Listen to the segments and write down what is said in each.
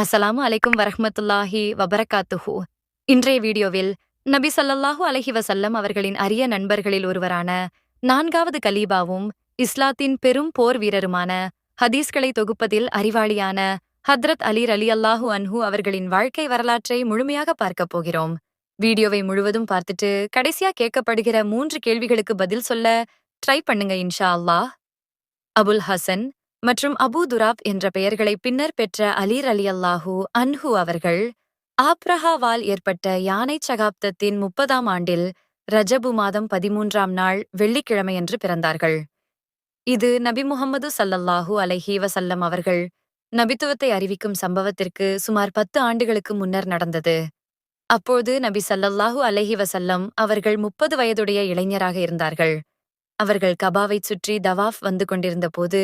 அஸ்ஸலாமு அலைக்கும் வரஹமத்துல்லாஹி வபரகாத்துஹு. இன்றைய வீடியோவில் நபி ஸல்லல்லாஹு அலஹி வசல்லம் அவர்களின் அரிய நண்பர்களில் ஒருவரான நான்காவது கலீபாவும் இஸ்லாத்தின் பெரும் போர் வீரருமான ஹதீஸ்களை தொகுப்பதில் அறிவாளியான ஹத்ரத் அலி அல்லாஹு அன்ஹு அவர்களின் வாழ்க்கை வரலாற்றை முழுமையாக பார்க்கப் போகிறோம். வீடியோவை முழுவதும் பார்த்துட்டு கடைசியா கேட்கப்படுகிற மூன்று கேள்விகளுக்கு பதில் சொல்ல ட்ரை பண்ணுங்க இன்ஷா அல்லாஹ். அபுல் ஹசன் மற்றும் அபூ துராப் என்ற பெயர்களை பின்னர் பெற்ற அலீர் அலி அல்லாஹூ அன்ஹு அவர்கள் ஆப்ரஹாவால் ஏற்பட்ட யானை சகாப்தத்தின் முப்பதாம் ஆண்டில் ரஜபு மாதம் பதிமூன்றாம் நாள் வெள்ளிக்கிழமையன்று பிறந்தார்கள். இது நபி முஹம்மது சல்லல்லாஹு அலஹி வசல்லம் அவர்கள் நபித்துவத்தை அறிவிக்கும் சம்பவத்திற்கு சுமார் பத்து ஆண்டுகளுக்கு முன்னர் நடந்தது. அப்போது நபி சல்லல்லாஹு அலஹி வசல்லம் அவர்கள் முப்பது வயதுடைய இளைஞராக இருந்தார்கள். அவர்கள் கபாவைச் சுற்றி தவாஃப் வந்து கொண்டிருந்த போது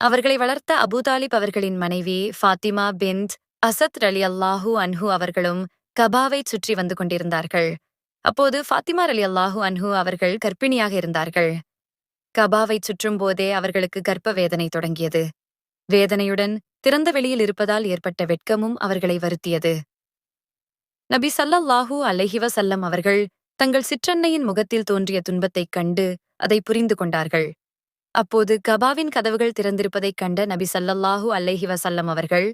அவர்களை வளர்த்த அபூதாலிப் அவர்களின் மனைவி ஃபாத்திமா பின்த் அசத் அலி அல்லாஹூ அன்ஹு அவர்களும் கபாவைச் சுற்றி வந்து கொண்டிருந்தார்கள். அப்போது ஃபாத்திமா அலி அல்லாஹூ அன்ஹு அவர்கள் கர்ப்பிணியாக இருந்தார்கள். கபாவைச் சுற்றும் போதே அவர்களுக்கு கர்ப்ப வேதனை தொடங்கியது. வேதனையுடன் திறந்த வெளியில் இருப்பதால் ஏற்பட்ட வெட்கமும் அவர்களை வருத்தியது. நபி சல்லல்லாஹூ அலைஹி சல்லம் அவர்கள் தங்கள் சிற்றன்னையின் முகத்தில் தோன்றிய துன்பத்தைக் கண்டு அதை புரிந்து கொண்டார்கள். அப்போது கபாவின் கதவுகள் திறந்திருப்பதைக் கண்ட நபி சல்லல்லாஹூ அல்லஹி வசல்லம் அவர்கள்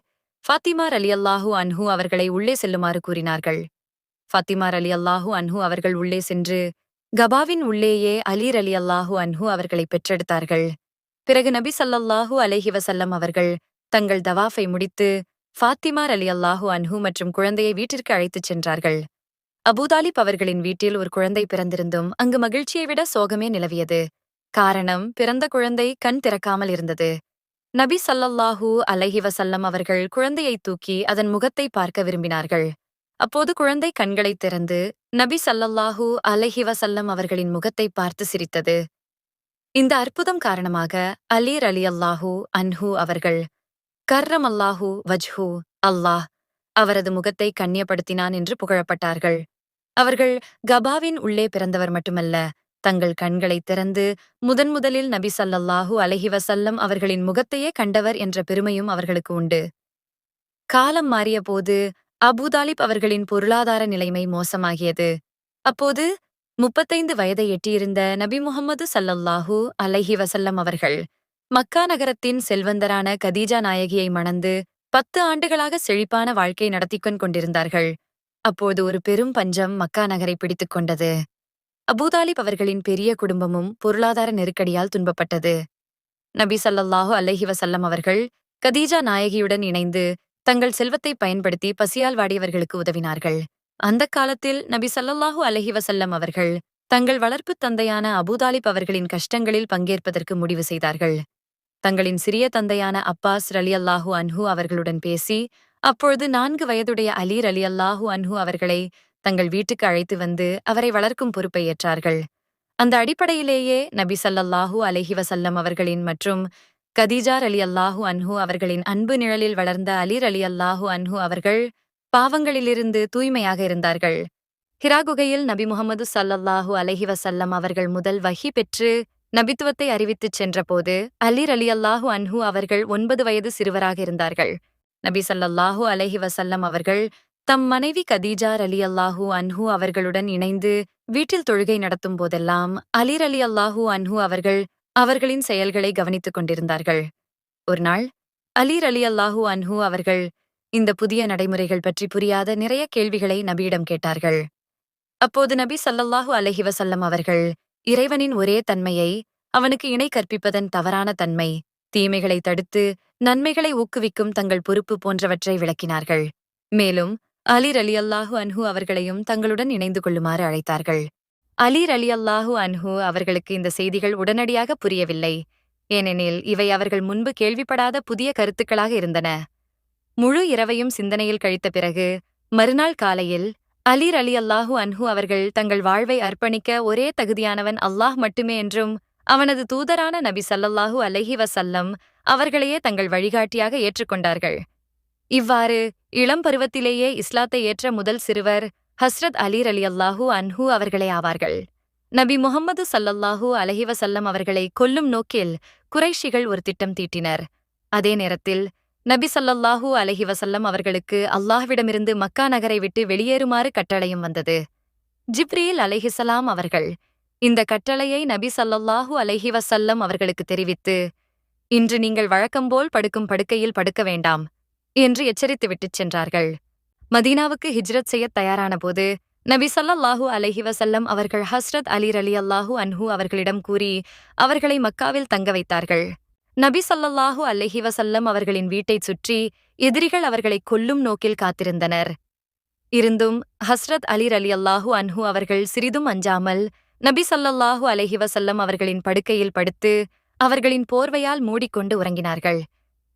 ஃபாத்திமா அலி அல்லாஹூ அன்ஹு அவர்களை உள்ளே செல்லுமாறு கூறினார்கள். ஃபாத்திமா அலி அல்லாஹூ அன்ஹு அவர்கள் உள்ளே சென்று கபாவின் உள்ளேயே அலீர் அலி அல்லாஹூ அன்ஹு அவர்களை பெற்றெடுத்தார்கள். பிறகு நபி சல்லல்லாஹூ அலஹி வசல்லம் அவர்கள் தங்கள் தவாஃபை முடித்து ஃபாத்திமா அலி அல்லாஹூ அன்ஹு மற்றும் குழந்தையை வீட்டிற்கு அழைத்துச் சென்றார்கள். அபூதாலிப் அவர்களின் வீட்டில் ஒரு குழந்தை பிறந்திருந்தும் அங்கு மகிழ்ச்சியை விட சோகமே நிலவியது. காரணம் பிறந்த குழந்தை கண் திறக்காமல் இருந்தது. நபி சல்லல்லாஹூ அலஹி வசல்லம் அவர்கள் குழந்தையை தூக்கி அதன் முகத்தை பார்க்க விரும்பினார்கள். அப்போது குழந்தை கண்களைத் திறந்து நபி சல்லல்லாஹூ அலஹி வசல்லம் அவர்களின் முகத்தை பார்த்து சிரித்தது. இந்த அற்புதம் காரணமாக அலீர் அலி அல்லாஹூ அன்ஹு அவர்கள் கர்ரம் அல்லாஹூ வஜ்ஹூ அல்லாஹ் அவரது முகத்தை கண்ணியப்படுத்தினான் என்று புகழப்பட்டார்கள். அவர்கள் கபாவின் உள்ளே பிறந்தவர் மட்டுமல்ல தங்கள் கண்களை திறந்து முதன் முதலில் நபி சல்லல்லாஹூ அலஹி வசல்லம் அவர்களின் முகத்தையே கண்டவர் என்ற பெருமையும் அவர்களுக்கு உண்டு. காலம் மாறிய போது அபூதாலிப் அவர்களின் பொருளாதார நிலைமை மோசமாகியது. அப்போது முப்பத்தைந்து வயதை எட்டியிருந்த நபி முகமது சல்லல்லாஹூ அலஹி வசல்லம் அவர்கள் மக்கா நகரத்தின் செல்வந்தரான கதீஜா நாயகியை மணந்து பத்து ஆண்டுகளாக செழிப்பான வாழ்க்கை நடத்திக்கொண்டு கொண்டிருந்தார்கள். அப்போது ஒரு பெரும் பஞ்சம் மக்கா நகரை பிடித்துக் கொண்டது. அபூதாலிப் அவர்களின் பெரிய குடும்பமும் பொருளாதார நெருக்கடியால் துன்பப்பட்டது. நபி சல்லல்லாஹு அல்லஹி வசல்லம் அவர்கள் கதீஜா நாயகியுடன் இணைந்து தங்கள் செல்வத்தை பயன்படுத்தி பசியால் வாடியவர்களுக்கு உதவினார்கள். அந்த காலத்தில் நபி சல்லல்லாஹு அலஹி வசல்லம் அவர்கள் தங்கள் வளர்ப்பு தந்தையான அபூதாலிப் அவர்களின் கஷ்டங்களில் பங்கேற்பதற்கு முடிவு செய்தார்கள். தங்களின் சிறிய தந்தையான அப்பாஸ் ரலி அல்லாஹூ அன்ஹு அவர்களுடன் பேசி அப்பொழுது நான்கு வயதுடைய அலீர் அலி அல்லாஹூ அன்ஹு அவர்களை தங்கள் வீட்டுக்கு அழைத்து வந்து அவரை வளர்க்கும் பொறுப்பை ஏற்றார்கள். அந்த அடிப்படையிலேயே நபி சல்லல்லாஹூ அலஹி வசல்லம் அவர்களின் மற்றும் கதீஜார் அலி அல்லாஹூ அன்ஹு அவர்களின் அன்பு நிழலில் வளர்ந்த அலீர் அலி அல்லாஹூ அன்ஹு அவர்கள் பாவங்களிலிருந்து தூய்மையாக இருந்தார்கள். ஹிரா குகையில் நபி முகமது சல்லல்லாஹூ அலஹி வசல்லம் அவர்கள் முதல் வஹி பெற்று நபித்துவத்தை அறிவித்துச் சென்றபோது அலீர் அலி அல்லாஹூ அன்ஹு அவர்கள் ஒன்பது வயது சிறுவராக இருந்தார்கள். நபி சல்லல்லாஹூ அலஹி வசல்லம் அவர்கள் தம் மனைவி கதீஜார் அலி அல்லாஹூ அன்ஹு அவர்களுடன் இணைந்து வீட்டில் தொழுகை நடத்தும் போதெல்லாம் அலீர் அலி அல்லாஹூ அன்ஹு அவர்கள் அவர்களின் செயல்களை கவனித்துக் கொண்டிருந்தார்கள். ஒருநாள் அலீர் அலி அல்லாஹூ அன்ஹு அவர்கள் இந்த புதிய நடைமுறைகள் பற்றி புரியாத நிறைய கேள்விகளை நபியிடம் கேட்டார்கள். அப்போது நபி சல்லல்லாஹு அலஹி வசல்லம் அவர்கள் இறைவனின் ஒரே தன்மையை அவனுக்கு இணை கற்பிப்பதன் தவறான தன்மை தீமைகளை தடுத்து நன்மைகளை ஊக்குவிக்கும் தங்கள் பொறுப்பு போன்றவற்றை விளக்கினார்கள். மேலும் அலிர் அலி அல்லாஹூ அன்ஹு அவர்களையும் தங்களுடன் இணைந்து கொள்ளுமாறு அழைத்தார்கள். அலிர் அலி அல்லாஹூ அன்ஹு அவர்களுக்கு இந்த செய்திகள் உடனடியாக புரியவில்லை. ஏனெனில் இவை அவர்கள் முன்பு கேள்விப்படாத புதிய கருத்துக்களாக இருந்தன. முழு இரவையும் சிந்தனையில் கழித்த பிறகு மறுநாள் காலையில் அலிர் அலி அல்லாஹூ அன்ஹு அவர்கள் தங்கள் வாழ்வை அர்ப்பணிக்க ஒரே தகுதியானவன் அல்லாஹ் மட்டுமே என்றும் அவனது தூதரான நபி சல்லல்லாஹூ அலஹி வசல்லம் அவர்களையே தங்கள் வழிகாட்டியாக ஏற்றுக்கொண்டார்கள். இவ்வாறு இளம் பருவத்திலேயே இஸ்லாத்தை ஏற்ற முதல் சிறுவர் ஹஸ்ரத் அலீர் அலி அல்லாஹூ அன்ஹு அவர்களே ஆவார்கள். நபி முகம்மது சல்லல்லாஹூ அலஹிவசல்லம் அவர்களை கொல்லும் நோக்கில் குறைஷிகள் ஒரு திட்டம் தீட்டினர். அதே நேரத்தில் நபி சல்லல்லாஹூ அலஹிவசல்லம் அவர்களுக்கு அல்லாஹ்விடமிருந்து மக்கா நகரை விட்டு வெளியேறுமாறு கட்டளையும் வந்தது. ஜிப்ரீல் அலஹிசலாம் அவர்கள் இந்த கட்டளையை நபி சல்லல்லாஹூ அலஹிவசல்லம் அவர்களுக்கு தெரிவித்து இன்று நீங்கள் வழக்கம்போல் படுக்கும் படுக்கையில் படுக்க வேண்டாம். என்று எச்சரித்து விட்டுச் சென்றார்கள். மதீனாவுக்கு ஹிஜ்ரத் செய்யத் தயாரான போது நபி ஸல்லல்லாஹு அலஹி வசல்லம் அவர்கள் ஹஸ்ரத் அலி ரலியல்லாஹு அன்ஹு அவர்களிடம் கூறி அவர்களை மக்காவில் தங்க வைத்தார்கள். நபி சல்லல்லாஹூ அலஹி வசல்லம் அவர்களின் வீட்டைச் சுற்றி எதிரிகள் அவர்களை கொல்லும் நோக்கில் காத்திருந்தனர். இருந்தும் ஹஸ்ரத் அலி ரலியல்லாஹு அன்ஹு அவர்கள் சிறிதும் அஞ்சாமல் நபி சல்லல்லாஹூ அலஹி வசல்லம் அவர்களின் படுக்கையில் படுத்து அவர்களின் போர்வையால் மூடிக்கொண்டு உறங்கினார்கள்.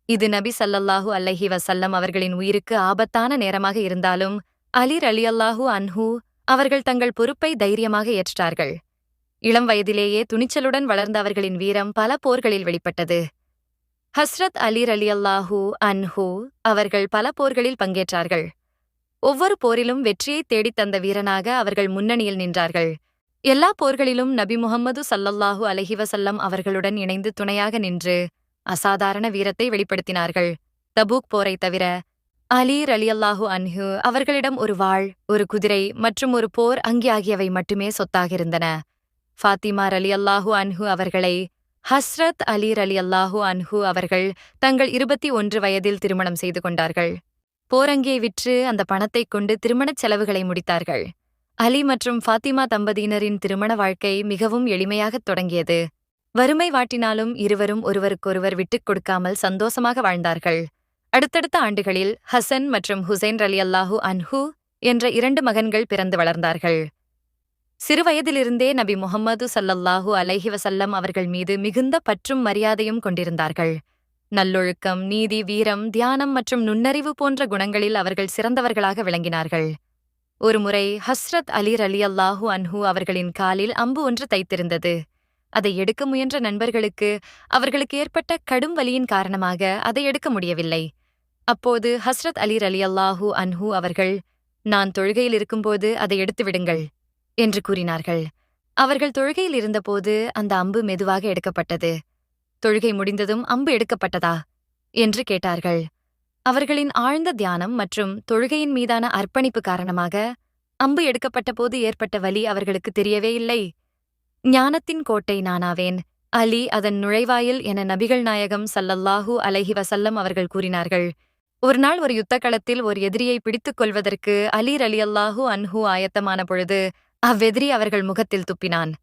இது நபி சல்லல்லாஹூ அல்லஹி வசல்லம் அவர்களின் உயிருக்கு ஆபத்தான நேரமாக இருந்தாலும் அலி அல்லாஹூ அன்ஹு அவர்கள் தங்கள் பொறுப்பை தைரியமாக ஏற்றார்கள். இளம் வயதிலேயே துணிச்சலுடன் வளர்ந்த அவர்களின் வீரம் பல போர்களில் வெளிப்பட்டது. ஹஸ்ரத் அலி அல்லாஹூ அன்ஹு அவர்கள் பல போர்களில் பங்கேற்றார்கள். ஒவ்வொரு போரிலும் வெற்றியை தேடித் தந்த வீரனாக அவர்கள் முன்னணியில் நின்றார்கள். எல்லா போர்களிலும் நபி முகம்மது சல்லல்லாஹு அலைஹி வஸல்லம் அவர்களுடன் இணைந்து துணையாக நின்று அசாதாரண வீரத்தை வெளிப்படுத்தினார்கள். தபூக் போரை தவிர அலி ரலியல்லாஹு அன்ஹு அவர்களிடம் ஒரு வாள் ஒரு குதிரை மற்றும் ஒரு போர் அங்கி ஆகியவை மட்டுமே சொத்தாகிருந்தன ஃபாத்திமா ஃபாத்திமா ரலியல்லாஹு அன்ஹு அவர்களை ஹஸ்ரத் அலி ரலியல்லாஹு அன்ஹு அவர்கள் தங்கள் இருபத்தி ஒன்று வயதில் திருமணம் செய்து கொண்டார்கள். போரங்கியை விற்று அந்த பணத்தைக் கொண்டு திருமணச் செலவுகளை முடித்தார்கள். அலி மற்றும் ஃபாத்திமா தம்பதியினரின் திருமண வாழ்க்கை மிகவும் எளிமையாகத் தொடங்கியது. வறுமை வாட்டினாலும் இருவரும் ஒருவருக்கொருவர் விட்டுக் கொடுக்காமல் சந்தோஷமாக வாழ்ந்தார்கள். அடுத்தடுத்த ஆண்டுகளில் ஹசன் மற்றும் ஹுசைன் ரலியல்லாஹு அன்ஹு என்ற இரண்டு மகன்கள் பிறந்து வளர்ந்தார்கள். சிறுவயதிலிருந்தே நபி முகமது சல்லல்லாஹு அலைஹி வசல்லம் அவர்கள் மீது மிகுந்த பற்றும் மரியாதையும் கொண்டிருந்தார்கள். நல்லொழுக்கம் நீதி வீரம் தியானம் மற்றும் நுண்ணறிவு போன்ற குணங்களில் அவர்கள் சிறந்தவர்களாக விளங்கினார்கள். ஒருமுறை ஹஸ்ரத் அலி ரலியல்லாஹு அன்ஹு அவர்களின் காலில் அம்பு ஒன்று தைத்திருந்தது. அதை எடுக்க முயன்ற நண்பர்களுக்கு அவர்களுக்கு ஏற்பட்ட கடும் வலியின் காரணமாக அதை எடுக்க முடியவில்லை. அப்போது ஹஸ்ரத் அலி ரலியல்லாஹு அன்ஹு அவர்கள் நான் தொழுகையில் இருக்கும்போது அதை எடுத்து விடுங்கள் என்று கூறினார்கள். அவர்கள் தொழுகையில் இருந்தபோது அந்த அம்பு மெதுவாக எடுக்கப்பட்டது. தொழுகை முடிந்ததும் அம்பு எடுக்கப்பட்டதா? என்று கேட்டார்கள். அவர்களின் ஆழ்ந்த தியானம் மற்றும் தொழுகையின் மீதான அர்ப்பணிப்பு காரணமாக அம்பு எடுக்கப்பட்ட போது ஏற்பட்ட வலி அவர்களுக்கு தெரியவே இல்லை. ஞானத்தின் கோட்டை நானாவேன். அலி அதன் நுழைவாயில் என நபிகள் நாயகம் சல்லல்லாஹு அலஹி வசல்லம் அவர்கள் கூறினார்கள். ஒரு நாள் ஒரு யுத்தக்களத்தில் ஒரு எதிரியை பிடித்துக் கொள்வதற்கு அலி ரலியல்லாஹு அன்ஹு ஆயத்தமான பொழுது அவ்வெதிரி அவர்கள் முகத்தில் துப்பினான்.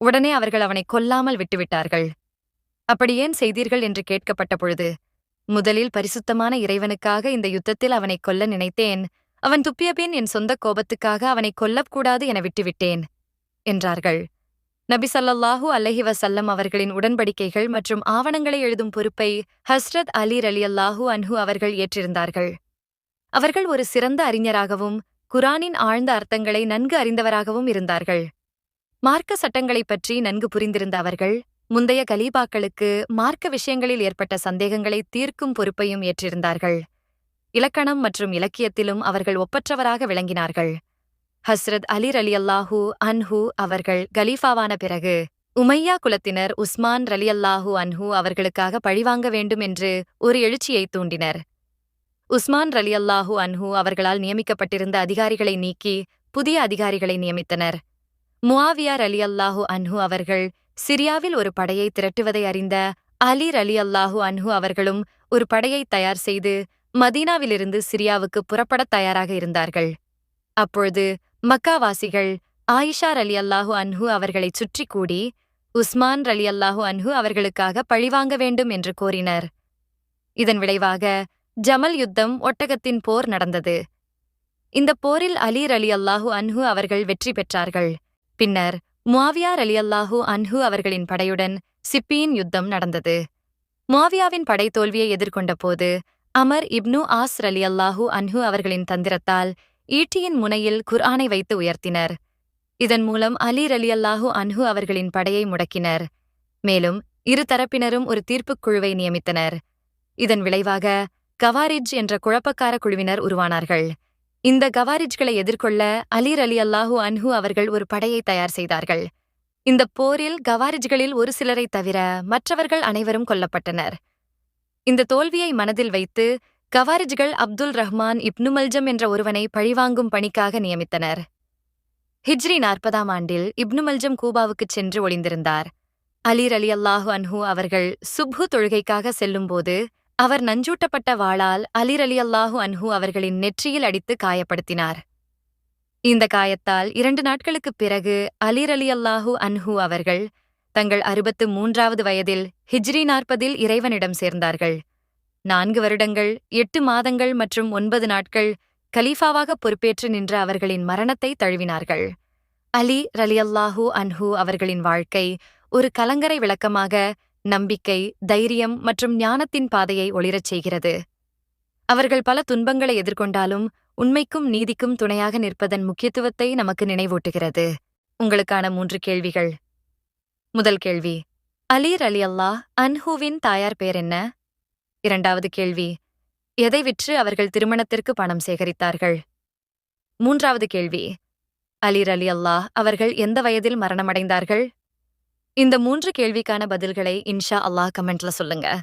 உடனே அவர்கள் அவனை கொல்லாமல் விட்டுவிட்டார்கள். அப்படி ஏன் செய்தீர்கள்? என்று கேட்கப்பட்ட பொழுது முதலில் பரிசுத்தமான இறைவனுக்காக இந்த யுத்தத்தில் அவனை கொல்ல நினைத்தேன். அவன் துப்பியபின் என் சொந்த கோபத்துக்காக அவனை கொல்லக்கூடாது என விட்டுவிட்டேன். என்றார்கள். நபி ஸல்லல்லாஹு அலைஹி வசல்லம் அவர்களின் உடன்படிக்கைகள் மற்றும் ஆவணங்களை எழுதும் பொறுப்பை ஹஸ்ரத் அலி ரலியல்லாஹு அன்ஹு அவர்கள் ஏற்றிருந்தார்கள். அவர்கள் ஒரு சிறந்த அறிஞராகவும் குரானின் ஆழ்ந்த அர்த்தங்களை நன்கு அறிந்தவராகவும் இருந்தார்கள். மார்க்க சட்டங்களைப் பற்றி நன்கு புரிந்திருந்த அவர்கள் முந்தைய கலீபாக்களுக்கு மார்க்க விஷயங்களில் ஏற்பட்ட சந்தேகங்களை தீர்க்கும் பொறுப்பையும் ஏற்றிருந்தார்கள். இலக்கணம் மற்றும் இலக்கியத்திலும் அவர்கள் ஒப்பற்றவராக விளங்கினார்கள். ஹஸ்ரத் அலி ரலியல்லாஹு அன்ஹு அவர்கள் கலீஃபாவான பிறகு உமையா குலத்தினர் உஸ்மான் ரலியல்லாஹு அன்ஹு அவர்களுக்காக பழிவாங்க வேண்டும் என்று ஒரு எழுச்சியை தூண்டினர். உஸ்மான் ரலி அல்லாஹு அன்ஹு அவர்களால் நியமிக்கப்பட்டிருந்த அதிகாரிகளை நீக்கி புதிய அதிகாரிகளை நியமித்தனர். முவாவியார் அலி அல்லாஹு அன்ஹு அவர்கள் சிரியாவில் ஒரு படையை திரட்டுவதை அறிந்த அலி ரலியல்லாஹு அன்ஹு அவர்களும் ஒரு படையை தயார் செய்து மதீனாவிலிருந்து சிரியாவுக்கு புறப்படத் தயாராக இருந்தார்கள். அப்பொழுது மக்காவாசிகள் ஆயிஷா ரலியல்லாஹு அன்ஹு அவர்களைச் சுற்றி கூடி உஸ்மான் ரலியல்லாஹு அன்ஹு அவர்களுக்காக பழிவாங்க வேண்டும் என்று கோரினர். இதன் விளைவாக ஜமல் யுத்தம் ஒட்டகத்தின் போர் நடந்தது. இந்த போரில் அலி அல்லாஹு அன்ஹு அவர்கள் வெற்றி பெற்றார்கள். பின்னர் முவாவியார் அலி அல்லாஹு அன்ஹு அவர்களின் படையுடன் சிப்பியின் யுத்தம் நடந்தது. முவாவியாவின் படை தோல்வியை எதிர்கொண்ட போது அமர் இப்னு ஆஸ் ரலியல்லாஹு அன்ஹு அவர்களின் தந்திரத்தால் ஈட்டியின் முனையில் குர்ஆனை வைத்து உயர்த்தினர். இதன் மூலம் அலி ரலியல்லாஹு அன்ஹு அவர்களின் படையை முடக்கினர். மேலும் இரு தரப்பினரும் ஒரு தீர்ப்புக் குழுவை நியமித்தனர். இதன் விளைவாக கவாரிஜ் என்ற குழப்பக்கார குழுவினர் உருவானார்கள். இந்த கவாரிஜ்களை எதிர்கொள்ள அலி அல்லாஹூ அன்ஹு அவர்கள் ஒரு படையை தயார் செய்தார்கள். இந்த போரில் கவாரிஜ்களில் ஒரு சிலரைத் தவிர மற்றவர்கள் அனைவரும் கொல்லப்பட்டனர். இந்த தோல்வியை மனதில் வைத்து கவாரிஜ்கள் அப்துல் ரஹ்மான் இப்னு மல்ஜம் என்ற ஒருவனை பழிவாங்கும் பணிக்காக நியமித்தனர். ஹிஜ்ரி நாற்பதாம் ஆண்டில் இப்னு மல்ஜம் கூபாவுக்குச் சென்று ஒளிந்திருந்தார். அலீர் அலி அல்லாஹு அன்ஹு அவர்கள் சுப்ஹு தொழுகைக்காக செல்லும்போது அவர் நஞ்சூட்டப்பட்ட வாளால் அலீர் அலி அல்லாஹு அன்ஹூ அவர்களின் நெற்றியில் அடித்து காயப்படுத்தினார். இந்த காயத்தால் இரண்டு நாட்களுக்குப் பிறகு அலீர் அலி அல்லாஹு அன்ஹு அவர்கள் தங்கள் அறுபத்து மூன்றாவது வயதில் ஹிஜ்ரி நாற்பதில் இறைவனிடம் சேர்ந்தார்கள். நான்கு வருடங்கள் எட்டு மாதங்கள் மற்றும் ஒன்பது நாட்கள் கலீஃபாவாக பொறுப்பேற்று நின்ற அவர்களின் மரணத்தை தழுவினார்கள். அலி ரலியல்லாஹு அன்ஹு அவர்களின் வாழ்க்கை ஒரு கலங்கரை விளக்கமாக நம்பிக்கை தைரியம் மற்றும் ஞானத்தின் பாதையை ஒளிரச் செய்கிறது. அவர்கள் பல துன்பங்களை எதிர்கொண்டாலும் உண்மைக்கும் நீதிக்கும் துணையாக நிற்பதன் முக்கியத்துவத்தை நமக்கு நினைவூட்டுகிறது. உங்களுக்கான மூன்று கேள்விகள். முதல் கேள்வி. அலீர் அலி அல்லாஹ் அன்ஹுவின் தாயார் பேர் என்ன? இரண்டாவது கேள்வி. எதை விற்று அவர்கள் திருமணத்திற்கு பணம் சேகரித்தார்கள்? மூன்றாவது கேள்வி. அலிர் அலி அல்லாஹ் அவர்கள் எந்த வயதில் மரணமடைந்தார்கள்? இந்த மூன்று கேள்விக்கான பதில்களை இன்ஷா அல்லாஹ் கமெண்ட்ல சொல்லுங்க.